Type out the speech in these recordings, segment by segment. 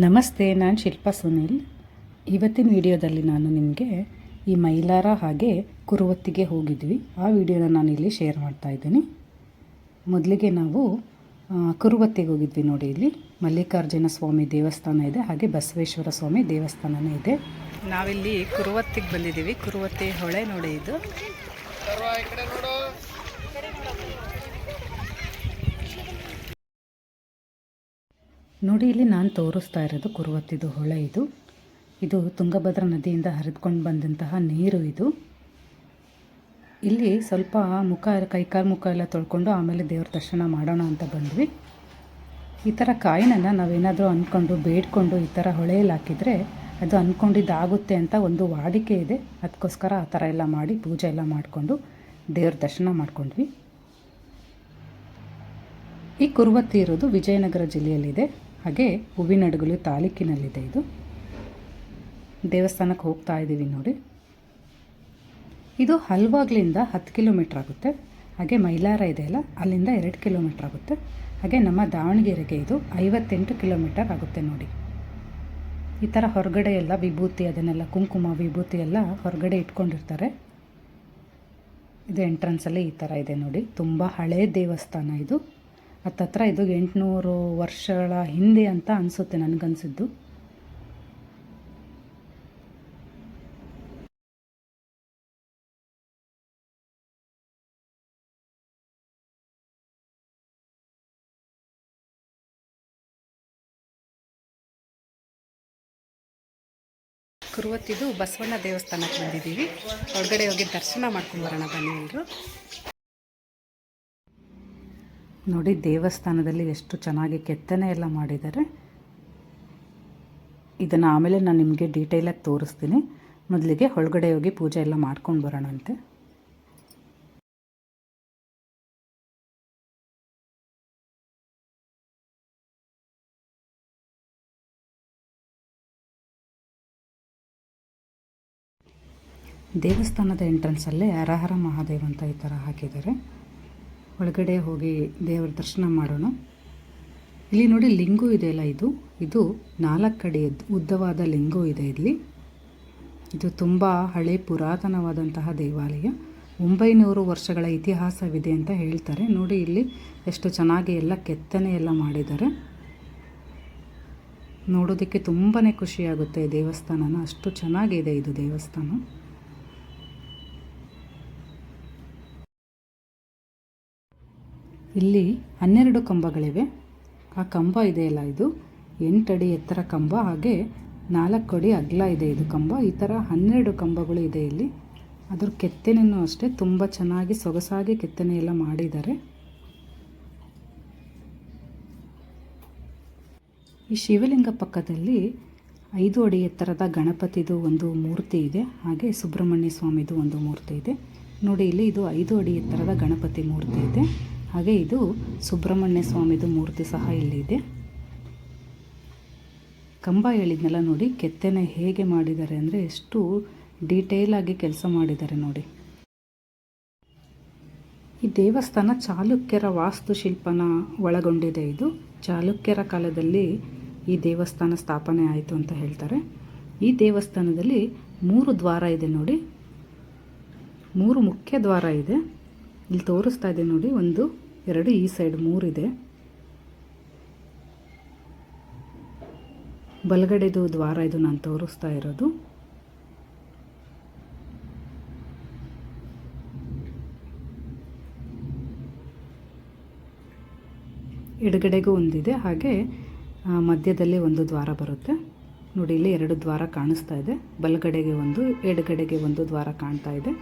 ನಮಸ್ತೆ, ನಾನು ಶಿಲ್ಪಾ ಸುನಿಲ್. ಇವತ್ತಿನ ವಿಡಿಯೋದಲ್ಲಿ ನಾನು ನಿಮಗೆ ಈ ಮೈಲಾರ ಹಾಗೆ ಕುರುವತ್ತಿಗೆ ಹೋಗಿದ್ವಿ. ಆ ವಿಡಿಯೋನ ನಾನು ಇಲ್ಲಿ ಶೇರ್ ಮಾಡ್ತಾ ಇದ್ದೀನಿ. ಮೊದಲಿಗೆ ನಾವು ಕುರುವತ್ತಿಗೆ ಹೋಗಿದ್ವಿ ನೋಡಿ ಇಲ್ಲಿ. ಮಲ್ಲಿಕಾರ್ಜುನ ಸ್ವಾಮಿ ದೇವಸ್ಥಾನ ಇದೆ, ಹಾಗೆ ಬಸವೇಶ್ವರ ಸ್ವಾಮಿ ದೇವಸ್ಥಾನನೇ ಇದೆ. ನಾವಿಲ್ಲಿ ಕುರುವತ್ತಿಗೆ ಬಂದಿದ್ದೀವಿ. ಕುರುವತ್ತಿ ಹೊಳೆ ನೋಡಿ ಇದು. ನೋಡಿ, ಇಲ್ಲಿ ನಾನು ತೋರಿಸ್ತಾ ಇರೋದು ಕುರುವತ್ತಿದು ಹೊಳೆ ಇದು. ಇದು ತುಂಗಭದ್ರಾ ನದಿಯಿಂದ ಹರಿದುಕೊಂಡು ಬಂದಂತಹ ನೀರು ಇದು. ಇಲ್ಲಿ ಸ್ವಲ್ಪ ಮುಖ ಕೈಕಾಲು ಮುಖ ಎಲ್ಲ ತೊಳ್ಕೊಂಡು ಆಮೇಲೆ ದೇವ್ರ ದರ್ಶನ ಮಾಡೋಣ ಅಂತ ಬಂದ್ವಿ. ಈ ಥರ ಕಾಯಿನನ್ನು ನಾವೇನಾದರೂ ಅಂದ್ಕೊಂಡು ಬೇಡ್ಕೊಂಡು ಈ ಥರ ಹೊಳೆಯಲ್ಲಿ ಹಾಕಿದರೆ ಅದು ಅಂದ್ಕೊಂಡಿದ್ದಾಗುತ್ತೆ ಅಂತ ಒಂದು ವಾಡಿಕೆ ಇದೆ. ಅದಕ್ಕೋಸ್ಕರ ಆ ಥರ ಎಲ್ಲ ಮಾಡಿ, ಪೂಜೆ ಎಲ್ಲ ಮಾಡಿಕೊಂಡು ದೇವ್ರ ದರ್ಶನ ಮಾಡ್ಕೊಂಡ್ವಿ. ಈ ಕುರುವತ್ತಿ ಇರೋದು ವಿಜಯನಗರ ಜಿಲ್ಲೆಯಲ್ಲಿದೆ. ಹಾಗೆ ಹೂವಿನಡಗಲು ತಾಲೂಕಿನಲ್ಲಿದೆ ಇದು. ದೇವಸ್ಥಾನಕ್ಕೆ ಹೋಗ್ತಾ ಇದ್ದೀವಿ ನೋಡಿ. ಇದು ಹಲ್ವಾಗ್ಲಿಂದ ಹತ್ತು ಕಿಲೋಮೀಟ್ರ್ ಆಗುತ್ತೆ. ಹಾಗೆ ಮೈಲಾರ ಇದೆ ಅಲ್ಲ, ಅಲ್ಲಿಂದ ಎರಡು ಕಿಲೋಮೀಟ್ರ್ ಆಗುತ್ತೆ. ಹಾಗೆ ನಮ್ಮ ದಾವಣಗೆರೆಗೆ ಇದು ಐವತ್ತೆಂಟು ಕಿಲೋಮೀಟರ್ ಆಗುತ್ತೆ ನೋಡಿ. ಈ ಥರ ಹೊರಗಡೆ ಎಲ್ಲ ವಿಭೂತಿ, ಅದನ್ನೆಲ್ಲ ಕುಂಕುಮ, ವಿಭೂತಿ ಎಲ್ಲ ಹೊರಗಡೆ ಇಟ್ಕೊಂಡಿರ್ತಾರೆ. ಇದು ಎಂಟ್ರೆನ್ಸಲ್ಲಿ ಈ ಥರ ಇದೆ ನೋಡಿ. ತುಂಬ ಹಳೆಯ ದೇವಸ್ಥಾನ ಇದು. ಹತ್ತತ್ರ ಇದು ಎಂಟುನೂರು ವರ್ಷಗಳ ಹಿಂದೆ ಅಂತ ಅನಿಸುತ್ತೆ ನನಗನ್ಸಿದ್ದು. ಕುರುವತ್ತಿದು ಬಸವಣ್ಣ ದೇವಸ್ಥಾನಕ್ಕೆ ಬಂದಿದ್ದೀವಿ. ಹೊರಗಡೆ ಹೋಗಿ ದರ್ಶನ ಮಾಡ್ಕೊಂಡು ಬರೋಣ ಬನ್ನಿ ಎಲ್ಲರೂ ನೋಡಿ, ದೇವಸ್ಥಾನದಲ್ಲಿ ಎಷ್ಟು ಚೆನ್ನಾಗಿ ಕೆತ್ತನೆ ಎಲ್ಲ ಮಾಡಿದ್ದಾರೆ. ಇದನ್ನು ಆಮೇಲೆ ನಾನು ನಿಮಗೆ ಡೀಟೇಲಾಗಿ ತೋರಿಸ್ತೀನಿ. ಮೊದಲಿಗೆ ಒಳಗಡೆ ಹೋಗಿ ಪೂಜೆ ಎಲ್ಲ ಮಾಡ್ಕೊಂಡು ಬರೋಣಂತೆ. ದೇವಸ್ಥಾನದ ಎಂಟ್ರೆನ್ಸಲ್ಲೇ ಹರಹರ ಮಹಾದೇವ್ ಅಂತ ಈ ಥರ ಹಾಕಿದ್ದಾರೆ. ಒಳಗಡೆ ಹೋಗಿ ದೇವರ ದರ್ಶನ ಮಾಡೋಣ. ಇಲ್ಲಿ ನೋಡಿ ಲಿಂಗು ಇದೆಯಲ್ಲ ಇದು. ಇದು ನಾಲ್ಕು ಅಡಿ ಉದ್ದವಾದ ಲಿಂಗು ಇದೆ ಇಲ್ಲಿ. ಇದು ತುಂಬ ಹಳೆ ಪುರಾತನವಾದಂತಹ ದೇವಾಲಯ. ಒಂಬೈನೂರು ವರ್ಷಗಳ ಇತಿಹಾಸವಿದೆ ಅಂತ ಹೇಳ್ತಾರೆ. ನೋಡಿ ಇಲ್ಲಿ ಎಷ್ಟು ಚೆನ್ನಾಗಿ ಎಲ್ಲ ಕೆತ್ತನೆ ಎಲ್ಲ ಮಾಡಿದ್ದಾರೆ. ನೋಡೋದಕ್ಕೆ ತುಂಬಾ ಖುಷಿಯಾಗುತ್ತೆ ದೇವಸ್ಥಾನನ. ಅಷ್ಟು ಚೆನ್ನಾಗಿದೆ ಇದು ದೇವಸ್ಥಾನ. ಇಲ್ಲಿ ಹನ್ನೆರಡು ಕಂಬಗಳಿವೆ. ಆ ಕಂಬ ಇದೆಯಲ್ಲ ಇದು? ಎಂಟಡಿ ಎತ್ತರ ಕಂಬ, ಹಾಗೆ ನಾಲ್ಕು ಅಡಿ ಅಗಲ ಇದೆ ಇದು ಕಂಬ. ಈ ಥರ ಹನ್ನೆರಡು ಕಂಬಗಳು ಇದೆ ಇಲ್ಲಿ. ಅದ್ರ ಕೆತ್ತನೆಯೂ ಅಷ್ಟೇ, ತುಂಬ ಚೆನ್ನಾಗಿ ಸೊಗಸಾಗಿ ಕೆತ್ತನೆ ಎಲ್ಲ ಮಾಡಿದ್ದಾರೆ. ಈ ಶಿವಲಿಂಗ ಪಕ್ಕದಲ್ಲಿ ಐದು ಅಡಿ ಎತ್ತರದ ಗಣಪತಿದು ಒಂದು ಮೂರ್ತಿ ಇದೆ. ಹಾಗೆ ಸುಬ್ರಹ್ಮಣ್ಯ ಸ್ವಾಮಿದು ಒಂದು ಮೂರ್ತಿ ಇದೆ. ನೋಡಿ, ಇಲ್ಲಿ ಇದು ಐದು ಅಡಿ ಎತ್ತರದ ಗಣಪತಿ ಮೂರ್ತಿ ಇದೆ. ಹಾಗೆ ಇದು ಸುಬ್ರಹ್ಮಣ್ಯ ಸ್ವಾಮಿದು ಮೂರ್ತಿ ಸಹ ಇಲ್ಲಿದೆ. ಕಂಬ ಹೇಳಿದ್ನೆಲ್ಲ ನೋಡಿ, ಕೆತ್ತನೆ ಹೇಗೆ ಮಾಡಿದ್ದಾರೆ ಅಂದರೆ ಎಷ್ಟು ಡೀಟೇಲ್ ಆಗಿ ಕೆಲಸ ಮಾಡಿದ್ದಾರೆ ನೋಡಿ. ಈ ದೇವಸ್ಥಾನ ಚಾಲುಕ್ಯರ ವಾಸ್ತುಶಿಲ್ಪನ ಒಳಗೊಂಡಿದೆ ಇದು. ಚಾಲುಕ್ಯರ ಕಾಲದಲ್ಲಿ ಈ ದೇವಸ್ಥಾನ ಸ್ಥಾಪನೆ ಆಯಿತು ಅಂತ ಹೇಳ್ತಾರೆ. ಈ ದೇವಸ್ಥಾನದಲ್ಲಿ ಮೂರು ದ್ವಾರ ಇದೆ ನೋಡಿ. ಮೂರು ಮುಖ್ಯ ದ್ವಾರ ಇದೆ. ಇಲ್ಲಿ ತೋರಿಸ್ತಾ ಇದೆ ನೋಡಿ, ಒಂದು, ಎರಡು, ಈ ಸೈಡ್ ಮೂರಿದೆ. ಬಲಗಡೆದು ದ್ವಾರ ಇದು ನಾನು ತೋರಿಸ್ತಾ ಇರೋದು. ಎಡಗಡೆಗೂ ಒಂದಿದೆ, ಹಾಗೆ ಮಧ್ಯದಲ್ಲಿ ಒಂದು ದ್ವಾರ ಬರುತ್ತೆ. ನೋಡಿ, ಇಲ್ಲಿ ಎರಡು ದ್ವಾರ ಕಾಣಿಸ್ತಾ ಇದೆ. ಬಲಗಡೆಗೆ ಒಂದು, ಎಡಗಡೆಗೆ ಒಂದು ದ್ವಾರ ಕಾಣ್ತಾ ಇದೆ.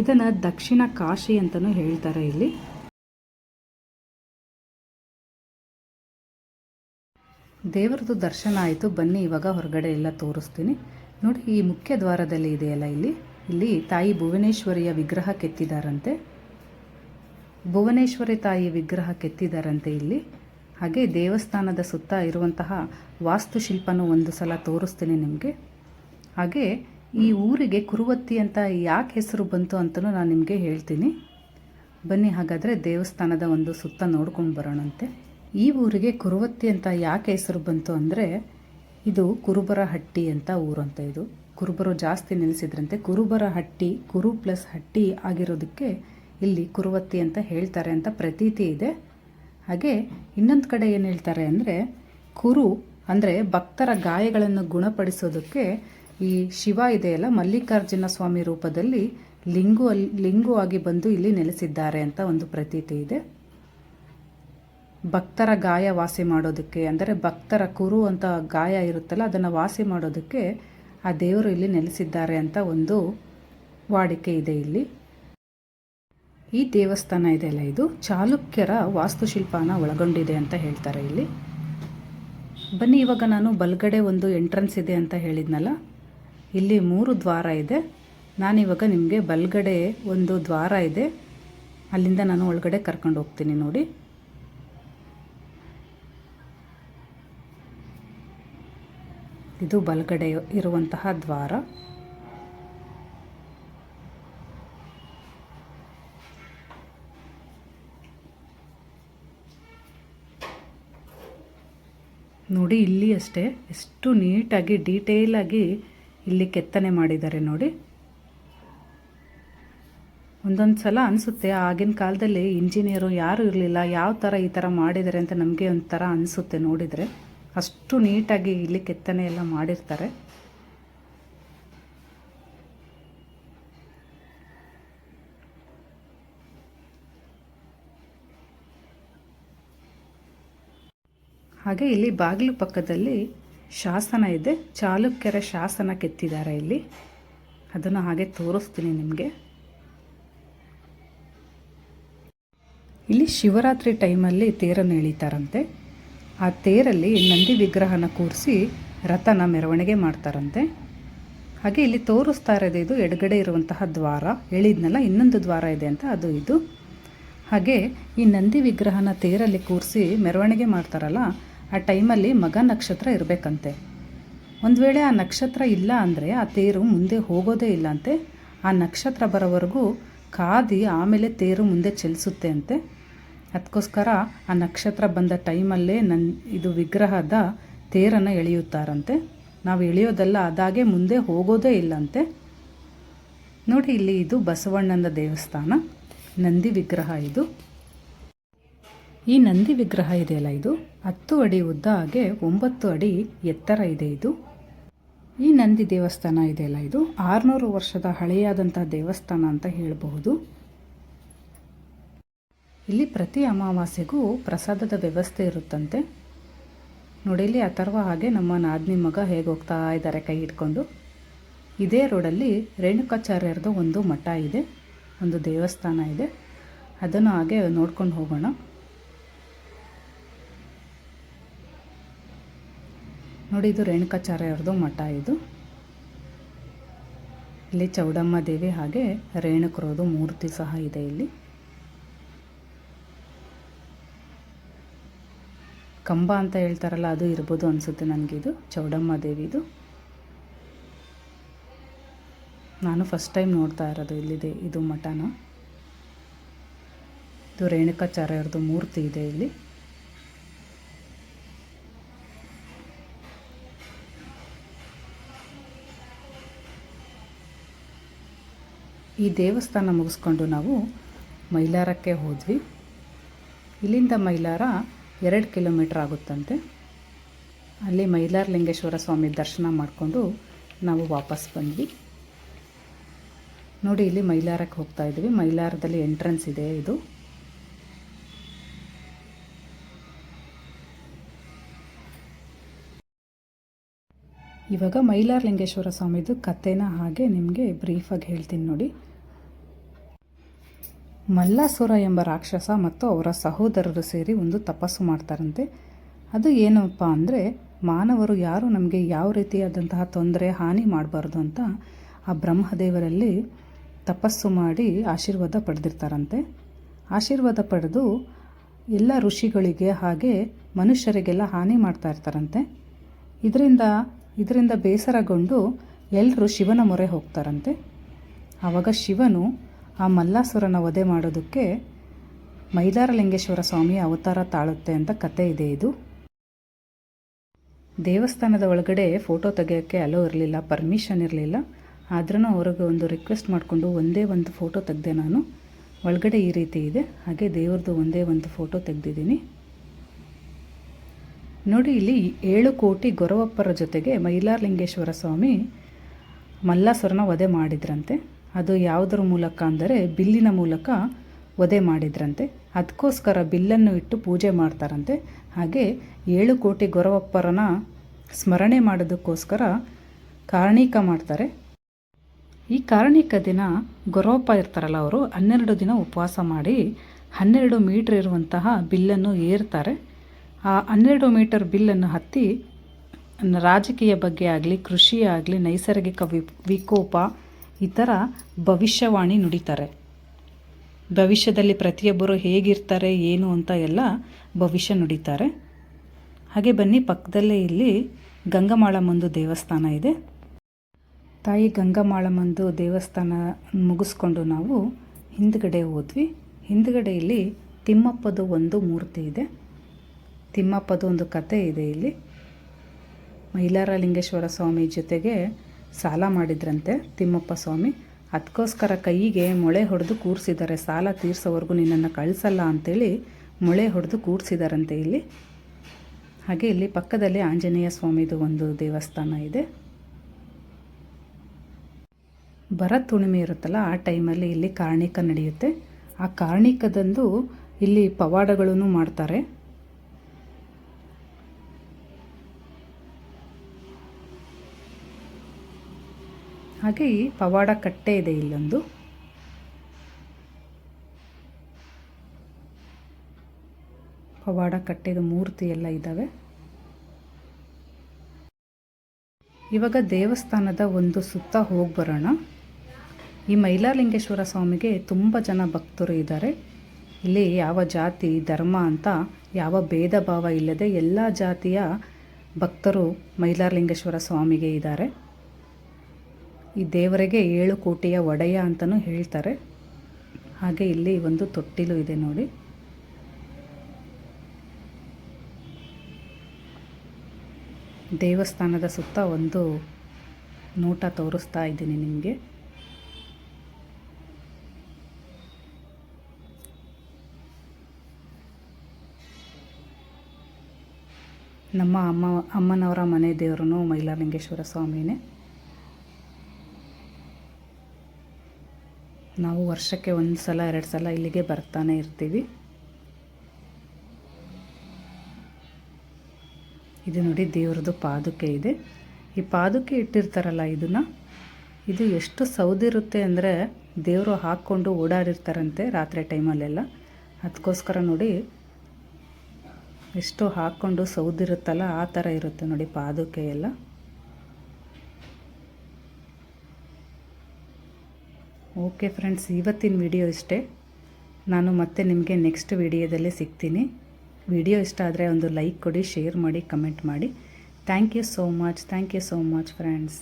ಇದನ್ನು ದಕ್ಷಿಣ ಕಾಶಿ ಅಂತಲೂ ಹೇಳ್ತಾರೆ ಇಲ್ಲಿ. ದೇವರದು ದರ್ಶನ ಆಯಿತು. ಬನ್ನಿ, ಇವಾಗ ಹೊರಗಡೆ ಎಲ್ಲ ತೋರಿಸ್ತೀನಿ. ನೋಡಿ, ಈ ಮುಖ್ಯ ದ್ವಾರದಲ್ಲಿ ಇದೆಯಲ್ಲ ಇಲ್ಲಿ? ಇಲ್ಲಿ ತಾಯಿ ಭುವನೇಶ್ವರಿಯ ವಿಗ್ರಹ ಕೆತ್ತಿದಾರಂತೆ. ಭುವನೇಶ್ವರಿ ತಾಯಿ ವಿಗ್ರಹ ಕೆತ್ತಿದಾರಂತೆ ಇಲ್ಲಿ. ಹಾಗೆ ದೇವಸ್ಥಾನದ ಸುತ್ತ ಇರುವಂತಹ ವಾಸ್ತುಶಿಲ್ಪನೂ ಒಂದು ಸಲ ತೋರಿಸ್ತೀನಿ ನಿಮಗೆ. ಹಾಗೆ ಈ ಊರಿಗೆ ಕುರುವತ್ತಿ ಅಂತ ಯಾಕೆ ಹೆಸರು ಬಂತು ಅಂತಲೂ ನಾನು ನಿಮಗೆ ಹೇಳ್ತೀನಿ. ಬನ್ನಿ, ಹಾಗಾದರೆ ದೇವಸ್ಥಾನದ ಒಂದು ಸುತ್ತ ನೋಡ್ಕೊಂಡು ಬರೋಣಂತೆ. ಈ ಊರಿಗೆ ಕುರುವತ್ತಿ ಅಂತ ಯಾಕೆ ಹೆಸರು ಬಂತು ಅಂದರೆ, ಇದು ಕುರುಬರ ಹಟ್ಟಿ ಅಂತ ಊರು ಅಂತ ಇದು. ಕುರುಬರು ಜಾಸ್ತಿ ನೆಲೆಸಿದ್ರಂತೆ. ಕುರುಬರ ಹಟ್ಟಿ ಕುರು ಪ್ಲಸ್ ಹಟ್ಟಿ ಆಗಿರೋದಕ್ಕೆ ಇಲ್ಲಿ ಕುರುವತ್ತಿ ಅಂತ ಹೇಳ್ತಾರೆ ಅಂತ ಪ್ರತೀತಿ ಇದೆ. ಹಾಗೆ ಇನ್ನೊಂದು ಕಡೆ ಏನು ಹೇಳ್ತಾರೆ ಅಂದರೆ, ಕುರು ಅಂದರೆ ಭಕ್ತರ ಗಾಯಗಳನ್ನು ಗುಣಪಡಿಸೋದಕ್ಕೆ ಈ ಶಿವ ಇದೆಯಲ್ಲ ಮಲ್ಲಿಕಾರ್ಜುನ ಸ್ವಾಮಿ ರೂಪದಲ್ಲಿ ಲಿಂಗು ಅಲ್ಲಿ ಲಿಂಗು ಆಗಿ ಬಂದು ಇಲ್ಲಿ ನೆಲೆಸಿದ್ದಾರೆ ಅಂತ ಒಂದು ಪ್ರತೀತಿ ಇದೆ. ಭಕ್ತರ ಗಾಯ ವಾಸಿ ಮಾಡೋದಕ್ಕೆ, ಅಂದರೆ ಭಕ್ತರ ಕುರು ಅಂತ ಗಾಯ ಇರುತ್ತಲ್ಲ, ಅದನ್ನು ವಾಸಿ ಮಾಡೋದಕ್ಕೆ ಆ ದೇವರು ಇಲ್ಲಿ ನೆಲೆಸಿದ್ದಾರೆ ಅಂತ ಒಂದು ವಾಡಿಕೆ ಇದೆ ಇಲ್ಲಿ. ಈ ದೇವಸ್ಥಾನ ಇದೆಯಲ್ಲ ಇದು? ಚಾಲುಕ್ಯರ ವಾಸ್ತುಶಿಲ್ಪನ ಒಳಗೊಂಡಿದೆ ಅಂತ ಹೇಳ್ತಾರೆ ಇಲ್ಲಿ. ಬನ್ನಿ, ಇವಾಗ ನಾನು ಬಲ್ಗಡೆ ಒಂದು ಎಂಟ್ರೆನ್ಸ್ ಇದೆ ಅಂತ ಹೇಳಿದ್ನಲ್ಲ ಇಲ್ಲಿ ಮೂರು ದ್ವಾರ ಇದೆ. ನಾನಿವಾಗ ನಿಮಗೆ ಬಲ್ಗಡೆ ಒಂದು ದ್ವಾರ ಇದೆ. ಅಲ್ಲಿಂದ ನಾನು ಒಳಗಡೆ ಕರ್ಕೊಂಡು ಹೋಗ್ತೀನಿ ನೋಡಿ. ಇದು ಬಲಗಡೆ ಇರುವಂತಹ ದ್ವಾರ. ನೋಡಿ ಇಲ್ಲಿ ಅಷ್ಟೇ. ಎಷ್ಟು ನೀಟಾಗಿ, ಡೀಟೇಲಾಗಿ ಇಲ್ಲಿ ಕೆತ್ತನೆ ಮಾಡಿದ್ದಾರೆ ನೋಡಿ. ಒಂದೊಂದು ಸಲ ಅನಿಸುತ್ತೆ, ಆಗಿನ ಕಾಲದಲ್ಲಿ ಇಂಜಿನಿಯರು ಯಾರು ಇರಲಿಲ್ಲ, ಯಾವ ಥರ ಈ ಥರ ಮಾಡಿದ್ದಾರೆ ಅಂತ ನಮಗೆ ಒಂಥರ ಅನಿಸುತ್ತೆ ನೋಡಿದರೆ. ಅಷ್ಟು ನೀಟಾಗಿ ಇಲ್ಲಿ ಕೆತ್ತನೆ ಎಲ್ಲ ಮಾಡಿರ್ತಾರೆ. ಹಾಗೆ ಇಲ್ಲಿ ಬಾಗಿಲು ಪಕ್ಕದಲ್ಲಿ ಶಾಸನ ಇದೆ. ಚಾಲುಕ್ಯರ ಶಾಸನ ಕೆತ್ತಿದ್ದಾರೆ ಇಲ್ಲಿ. ಅದನ್ನು ಹಾಗೆ ತೋರಿಸ್ತೀನಿ ನಿಮಗೆ. ಇಲ್ಲಿ ಶಿವರಾತ್ರಿ ಟೈಮಲ್ಲಿ ತೇರನ್ನು ಎಳಿತಾರಂತೆ. ಆ ತೇರಲ್ಲಿ ನಂದಿ ವಿಗ್ರಹನ ಕೂರಿಸಿ ರಥನ ಮೆರವಣಿಗೆ ಮಾಡ್ತಾರಂತೆ. ಹಾಗೆ ಇಲ್ಲಿ ತೋರಿಸ್ತಾ ಇರೋದು ಇದು ಎಡಗಡೆ ಇರುವಂತಹ ದ್ವಾರ. ಹೇಳಿದ್ನಲ್ಲ ಇನ್ನೊಂದು ದ್ವಾರ ಇದೆ ಅಂತ ಅದು ಇದು. ಹಾಗೆ ಈ ನಂದಿ ವಿಗ್ರಹನ ತೇರಲ್ಲಿ ಕೂರಿಸಿ ಮೆರವಣಿಗೆ ಮಾಡ್ತಾರಲ್ಲ ಆ ಟೈಮಲ್ಲಿ ಮಗ ನಕ್ಷತ್ರ ಇರಬೇಕಂತೆ. ಒಂದು ವೇಳೆ ಆ ನಕ್ಷತ್ರ ಇಲ್ಲ ಅಂದರೆ ಆ ತೇರು ಮುಂದೆ ಹೋಗೋದೇ ಇಲ್ಲ ಅಂತೆ. ಆ ನಕ್ಷತ್ರ ಬರೋವರೆಗೂ ಕಾದಿ ಆಮೇಲೆ ತೇರು ಮುಂದೆ ಚಲಿಸುತ್ತೆ ಅಂತೆ. ಅದಕ್ಕೋಸ್ಕರ ಆ ನಕ್ಷತ್ರ ಬಂದ ಟೈಮಲ್ಲೇ ನನ್ನ ಇದು ವಿಗ್ರಹದ ತೇರನ್ನು ಎಳೆಯುತ್ತಾರಂತೆ. ನಾವು ಎಳೆಯೋದಲ್ಲ ಅದಾಗೆ ಮುಂದೆ ಹೋಗೋದೇ ಇಲ್ಲಂತೆ ನೋಡಿ ಇಲ್ಲಿ ಇದು ಬಸವಣ್ಣನ ದೇವಸ್ಥಾನ. ನಂದಿ ವಿಗ್ರಹ ಇದು. ಈ ನಂದಿ ವಿಗ್ರಹ ಇದೆಯಲ್ಲ ಇದು? ಹತ್ತು ಅಡಿ ಉದ್ದ ಹಾಗೆ ಒಂಬತ್ತು ಅಡಿ ಎತ್ತರ ಇದೆ ಇದು. ಈ ನಂದಿ ದೇವಸ್ಥಾನ ಇದೆಯಲ್ಲ ಇದು? ಆರುನೂರು ವರ್ಷದ ಹಳೆಯಾದಂಥ ದೇವಸ್ಥಾನ ಅಂತ ಹೇಳಬಹುದು. ಇಲ್ಲಿ ಪ್ರತಿ ಅಮಾವಾಸ್ಯೆಗೂ ಪ್ರಸಾದದ ವ್ಯವಸ್ಥೆ ಇರುತ್ತಂತೆ. ನೋಡಿ, ಇಲ್ಲಿ ಅಥರ್ವ ಹಾಗೆ ನಮ್ಮ ನಾದಿನಿ ಮಗ ಹೇಗೆ ಹೋಗ್ತಾ ಇದ್ದಾರೆ ಕೈ ಇಟ್ಕೊಂಡು ಇದೇ ರೋಡಲ್ಲಿ ರೇಣುಕಾಚಾರ್ಯರದು ಒಂದು ಮಠ ಇದೆ, ಒಂದು ದೇವಸ್ಥಾನ ಇದೆ. ಅದನ್ನು ಹಾಗೆ ನೋಡ್ಕೊಂಡು ಹೋಗೋಣ. ನೋಡಿ, ಇದು ರೇಣುಕಾಚಾರ್ಯವ್ರದ್ದು ಮಠ ಇದು. ಇಲ್ಲಿ ಚೌಡಮ್ಮ ದೇವಿ ಹಾಗೆ ರೇಣುಕರೋದು ಮೂರ್ತಿ ಸಹ ಇದೆ ಇಲ್ಲಿ. ಕಂಬ ಅಂತ ಹೇಳ್ತಾರಲ್ಲ, ಅದು ಇರ್ಬೋದು ಅನಿಸುತ್ತೆ ನನಗಿದು, ಚೌಡಮ್ಮ ದೇವಿದು. ನಾನು ಫಸ್ಟ್ ಟೈಮ್ ನೋಡ್ತಾ ಇರೋದು ಇಲ್ಲಿದೆ, ಇದು ಮಠನ. ಇದು ರೇಣುಕಾಚಾರ್ಯವ್ರದ್ದು ಮೂರ್ತಿ ಇದೆ ಇಲ್ಲಿ. ಈ ದೇವಸ್ಥಾನ ಮುಗಿಸ್ಕೊಂಡು ನಾವು ಮೈಲಾರಕ್ಕೆ ಹೋದ್ವಿ. ಇಲ್ಲಿಂದ ಮೈಲಾರ ಎರಡು ಕಿಲೋಮೀಟ್ರ್ ಆಗುತ್ತಂತೆ. ಅಲ್ಲಿ ಮೈಲಾರ ಲಿಂಗೇಶ್ವರ ಸ್ವಾಮಿ ದರ್ಶನ ಮಾಡಿಕೊಂಡು ನಾವು ವಾಪಸ್ ಬಂದ್ವಿ. ನೋಡಿ, ಇಲ್ಲಿ ಮೈಲಾರಕ್ಕೆ ಹೋಗ್ತಾ ಇದ್ವಿ. ಮೈಲಾರದಲ್ಲಿ ಎಂಟ್ರೆನ್ಸ್ ಇದೆ ಇದು. ಇವಾಗ ಮೈಲಾರಲಿಂಗೇಶ್ವರ ಸ್ವಾಮಿದು ಕಥೆನ ಹಾಗೆ ನಿಮಗೆ ಬ್ರೀಫಾಗಿ ಹೇಳ್ತೀನಿ ನೋಡಿ. ಮಲ್ಲಾಸುರ ಎಂಬ ರಾಕ್ಷಸ ಮತ್ತು ಅವರ ಸಹೋದರರು ಸೇರಿ ಒಂದು ತಪಸ್ಸು ಮಾಡ್ತಾರಂತೆ. ಅದು ಏನಪ್ಪ ಅಂದರೆ, ಮಾನವರು ಯಾರು ನಮಗೆ ಯಾವ ರೀತಿಯಾದಂತಹ ತೊಂದರೆ, ಹಾನಿ ಮಾಡಬಾರ್ದು ಅಂತ ಆ ಬ್ರಹ್ಮದೇವರಲ್ಲಿ ತಪಸ್ಸು ಮಾಡಿ ಆಶೀರ್ವಾದ ಪಡೆದಿರ್ತಾರಂತೆ. ಆಶೀರ್ವಾದ ಪಡೆದು ಎಲ್ಲ ಋಷಿಗಳಿಗೆ ಹಾಗೆ ಮನುಷ್ಯರಿಗೆಲ್ಲ ಹಾನಿ ಮಾಡ್ತಾ ಇರ್ತಾರಂತೆ. ಇದರಿಂದ ಇದರಿಂದ ಬೇಸರಗೊಂಡು ಎಲ್ಲರೂ ಶಿವನ ಮೊರೆ ಹೋಗ್ತಾರಂತೆ. ಆವಾಗ ಶಿವನು ಆ ಮಲ್ಲಾಸುರನ ವಧೆ ಮಾಡೋದಕ್ಕೆ ಮೈಲಾರಲಿಂಗೇಶ್ವರ ಸ್ವಾಮಿ ಅವತಾರ ತಾಳುತ್ತೆ ಅಂತ ಕತೆ ಇದೆ ಇದು. ದೇವಸ್ಥಾನದ ಒಳಗಡೆ ಫೋಟೋ ತೆಗೆಯೋಕ್ಕೆ ಅಲೋ ಇರಲಿಲ್ಲ, ಪರ್ಮಿಷನ್ ಇರಲಿಲ್ಲ. ಆದ್ರೂ ಅವ್ರಿಗೆ ಒಂದು ರಿಕ್ವೆಸ್ಟ್ ಮಾಡಿಕೊಂಡು ಒಂದೇ ಒಂದು ಫೋಟೋ ತೆಗೆದೆ ನಾನು. ಒಳಗಡೆ ಈ ರೀತಿ ಇದೆ. ಹಾಗೆ ದೇವ್ರದ್ದು ಒಂದೇ ಒಂದು ಫೋಟೋ ತೆಗೆದಿದ್ದೀನಿ. ನೋಡಿ, ಇಲ್ಲಿ ಏಳು ಕೋಟಿ ಗೊರವಪ್ಪರ ಜೊತೆಗೆ ಮೈಲಾರಲಿಂಗೇಶ್ವರ ಸ್ವಾಮಿ ಮಲ್ಲಾಸುರನ ವಧೆ ಮಾಡಿದ್ರಂತೆ. ಅದು ಯಾವುದರ ಮೂಲಕ ಅಂದರೆ ಬಿಲ್ಲಿನ ಮೂಲಕ ವಧೆ ಮಾಡಿದ್ರಂತೆ. ಅದಕ್ಕೋಸ್ಕರ ಬಿಲ್ಲನ್ನು ಇಟ್ಟು ಪೂಜೆ ಮಾಡ್ತಾರಂತೆ. ಹಾಗೆ ಏಳು ಕೋಟಿ ಗೊರವಪ್ಪರನ ಸ್ಮರಣೆ ಮಾಡೋದಕ್ಕೋಸ್ಕರ ಕಾರಣೀಕ ಮಾಡ್ತಾರೆ. ಈ ಕಾರಣೀಕ ದಿನ ಗೊರವಪ್ಪ ಇರ್ತಾರಲ್ಲ ಅವರು, ಹನ್ನೆರಡು ದಿನ ಉಪವಾಸ ಮಾಡಿ ಹನ್ನೆರಡು ಮೀಟ್ರ್ ಇರುವಂತಹ ಬಿಲ್ಲನ್ನು ಏರ್ತಾರೆ. ಆ ಹನ್ನೆರಡು ಮೀಟರ್ ಬಿಲ್ಲನ್ನು ಹತ್ತಿ ರಾಜಕೀಯ ಬಗ್ಗೆ ಆಗಲಿ, ಕೃಷಿ ಆಗಲಿ, ನೈಸರ್ಗಿಕ ವಿಕೋಪ ಈ ಥರ ಭವಿಷ್ಯವಾಣಿ ನುಡಿತಾರೆ. ಭವಿಷ್ಯದಲ್ಲಿ ಪ್ರತಿಯೊಬ್ಬರು ಹೇಗಿರ್ತಾರೆ, ಏನು ಅಂತ ಎಲ್ಲ ಭವಿಷ್ಯ ನುಡಿತಾರೆ. ಹಾಗೆ ಬನ್ನಿ, ಪಕ್ಕದಲ್ಲೇ ಇಲ್ಲಿ ಗಂಗಮಾಳಮ್ಮಂದು ದೇವಸ್ಥಾನ ಇದೆ. ತಾಯಿ ಗಂಗಮಾಳಮ್ಮಂದು ದೇವಸ್ಥಾನ ಮುಗಿಸ್ಕೊಂಡು ನಾವು ಹಿಂದ್ಗಡೆ ಹೋದ್ವಿ. ಹಿಂದ್ಗಡೆ ಇಲ್ಲಿ ತಿಮ್ಮಪ್ಪದು ಒಂದು ಮೂರ್ತಿ ಇದೆ. ತಿಮ್ಮಪ್ಪದು ಒಂದು ಕತೆ ಇದೆ ಇಲ್ಲಿ. ಮೈಲಾರಲಿಂಗೇಶ್ವರ ಸ್ವಾಮಿ ಜೊತೆಗೆ ಸಾಲ ಮಾಡಿದ್ರಂತೆ ತಿಮ್ಮಪ್ಪ ಸ್ವಾಮಿ. ಅದಕ್ಕೋಸ್ಕರ ಕೈಗೆ ಮೊಳೆ ಹೊಡೆದು ಕೂರಿಸಿದ್ದಾರೆ ಸಾಲ ತೀರ್ಸೋವರೆಗೂ ನಿನ್ನನ್ನು ಕಳಿಸಲ್ಲ ಅಂಥೇಳಿ ಮೊಳೆ ಹೊಡೆದು ಕೂರಿಸಿದಾರಂತೆ ಇಲ್ಲಿ. ಹಾಗೆ ಇಲ್ಲಿ ಪಕ್ಕದಲ್ಲಿ ಆಂಜನೇಯ ಸ್ವಾಮಿದು ಒಂದು ದೇವಸ್ಥಾನ ಇದೆ. ಭರತ್ ಹುಣ್ಣಿಮೆ ಇರುತ್ತಲ್ಲ, ಆ ಟೈಮಲ್ಲಿ ಇಲ್ಲಿ ಕಾರ್ಣಿಕ ನಡೆಯುತ್ತೆ. ಆ ಕಾರ್ಣಿಕದಂದು ಇಲ್ಲಿ ಪವಾಡಗಳನ್ನು ಮಾಡ್ತಾರೆ. ಹಾಗೆ ಈ ಪವಾಡ ಕಟ್ಟೆ ಇದೆ ಇಲ್ಲೊಂದು. ಪವಾಡ ಕಟ್ಟೆದು ಮೂರ್ತಿ ಎಲ್ಲ ಇದ್ದಾವೆ ಇವಾಗ ದೇವಸ್ಥಾನದ ಒಂದು ಸುತ್ತ ಹೋಗಿ ಬರೋಣ. ಈ ಮೈಲಾರಲಿಂಗೇಶ್ವರ ಸ್ವಾಮಿಗೆ ತುಂಬ ಜನ ಭಕ್ತರು ಇದ್ದಾರೆ ಇಲ್ಲಿ ಯಾವ ಜಾತಿ, ಧರ್ಮ ಅಂತ ಯಾವ ಭೇದ ಭಾವ ಇಲ್ಲದೆ ಎಲ್ಲ ಜಾತಿಯ ಭಕ್ತರು ಮೈಲಾರಲಿಂಗೇಶ್ವರ ಸ್ವಾಮಿಗೆ ಇದ್ದಾರೆ ಈ ದೇವರಿಗೆ ಏಳು ಕೋಟಿಯ ಒಡೆಯ ಅಂತಲೂ ಹೇಳ್ತಾರೆ. ಹಾಗೆ ಇಲ್ಲಿ ಒಂದು ತೊಟ್ಟಿಲು ಇದೆ ನೋಡಿ. ದೇವಸ್ಥಾನದ ಸುತ್ತ ಒಂದು ನೋಟ ತೋರಿಸ್ತಾ ಇದ್ದೀನಿ ನಿಮಗೆ. ನಮ್ಮ ಅಮ್ಮ, ಅಮ್ಮನವರ ಮನೆ ದೇವರು ಮೈಲಾಲಿಂಗೇಶ್ವರ ಸ್ವಾಮಿನೇ. ನಾವು ವರ್ಷಕ್ಕೆ ಒಂದು ಸಲ, ಎರಡು ಸಲ ಇಲ್ಲಿಗೆ ಬರ್ತಾನೆ ಇರ್ತೀವಿ. ಇದು ನೋಡಿ ದೇವ್ರದ್ದು ಪಾದುಕೆ ಇದೆ. ಈ ಪಾದುಕೆ ಇಟ್ಟಿರ್ತಾರಲ್ಲ ಇದನ್ನು, ಇದು ಎಷ್ಟು ಸೌದಿರುತ್ತೆ ಅಂದರೆ ದೇವರು ಹಾಕ್ಕೊಂಡು ಓಡಾಡಿರ್ತಾರಂತೆ ರಾತ್ರಿ ಟೈಮಲ್ಲೆಲ್ಲ. ಅದಕ್ಕೋಸ್ಕರ ನೋಡಿ ಎಷ್ಟು ಹಾಕ್ಕೊಂಡು ಸೌದಿರುತ್ತಲ್ಲ, ಆ ಥರ ಇರುತ್ತೆ ನೋಡಿ ಪಾದುಕೆ ಎಲ್ಲ. ಓಕೆ ಫ್ರೆಂಡ್ಸ್, ಇವತ್ತಿನ ವಿಡಿಯೋ ಇಷ್ಟೇ. ನಾನು ಮತ್ತೆ ನಿಮಗೆ ನೆಕ್ಸ್ಟ್ ವಿಡಿಯೋದಲ್ಲಿ ಸಿಗ್ತೀನಿ. ವಿಡಿಯೋ ಇಷ್ಟ ಆದರೆ ಒಂದು ಲೈಕ್ ಕೊಡಿ, ಶೇರ್ ಮಾಡಿ, ಕಮೆಂಟ್ ಮಾಡಿ. Thank you so much, thank you so much friends.